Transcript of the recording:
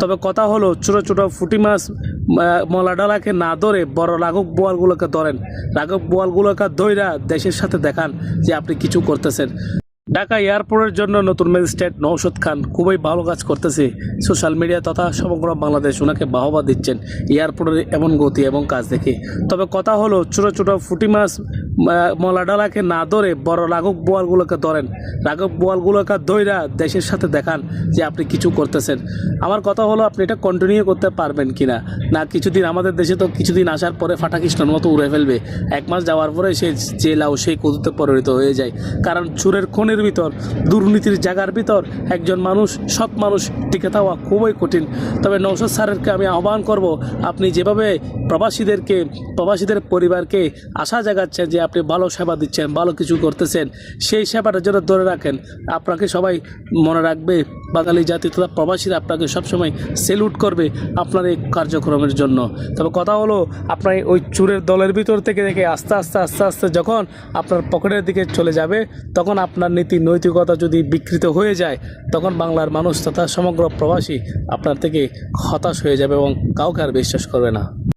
তবে কথা হলো, ছোটো ছোটো ফুটি মাছ মলাডালাকে মলা ডালাকে না ধরে বড় রাঘব বোয়ালগুলোকে ধরেন। রাঘব বোয়ালগুলোকে ধৈরা দেশের সাথে দেখান যে আপনি কিছু করতেছেন। ঢাকা এয়ারপোর্টের জন্য নতুন ম্যাজিস্ট্রেট নৌশদ খান খুবই ভালো কাজ করতেছে। সোশ্যাল মিডিয়া তথা সমগ্র বাংলাদেশ ওনাকে বাহবা দিচ্ছেন এয়ারপোর্টের এমন গতি এবং কাজ দেখে। তবে কথা হলো ছোটো ছোটো ফুটি মাছ আহ, মলা ডালাকে না ধরে বড় রাঘব বোয়ালগুলোকে ধরেন। রাঘব বোয়ালগুলোকে ধৈরা দেশের সাথে দেখান যে আপনি কিছু করতেছেন। আমার কথা হলো আপনি এটা কন্টিনিউ করতে পারবেন কি না না কিছুদিন আমাদের দেশে তো কিছুদিন আসার পরে ফাটাকৃষ্ণর মতো উড়ে ফেলবে। এক মাস যাওয়ার পরে সে লাউ সেই কদুতে পরিণত হয়ে যায়। কারণ চুরের খনির ভিতর, দুর্নীতির জায়গার ভিতর একজন মানুষ সব মানুষ টিকে থাকা খুবই কঠিন। তবে নৌসদ স্যারেরকে আমি আহ্বান করব, আপনি যেভাবে প্রবাসীদেরকে, প্রবাসীদের পরিবারকে আশা জাগাচ্ছেন যে আপনি ভালো সেবা দিচ্ছেন, ভালো কিছু করতেছেন, সেই সেবাটা যেন ধরে রাখেন। আপনাকে সবাই মনে রাখবে বাঙালি জাতি তথা প্রবাসীরা আপনাকে সবসময় সেলুট করবে আপনার এই কার্যক্রমের জন্য। তবে কথা হলো, আপনার ওই চুরের দলের ভিতর থেকে দেখে আস্তে আস্তে আস্তে আস্তে যখন আপনার পকেটের দিকে চলে যাবে, তখন আপনার নীতি নৈতিকতা যদি বিকৃত হয়ে যায়, তখন বাংলার মানুষ তথা সমগ্র প্রবাসী আপনার থেকে হতাশ হয়ে যাবে এবং কাউকে আর বিশ্বাস করবে না।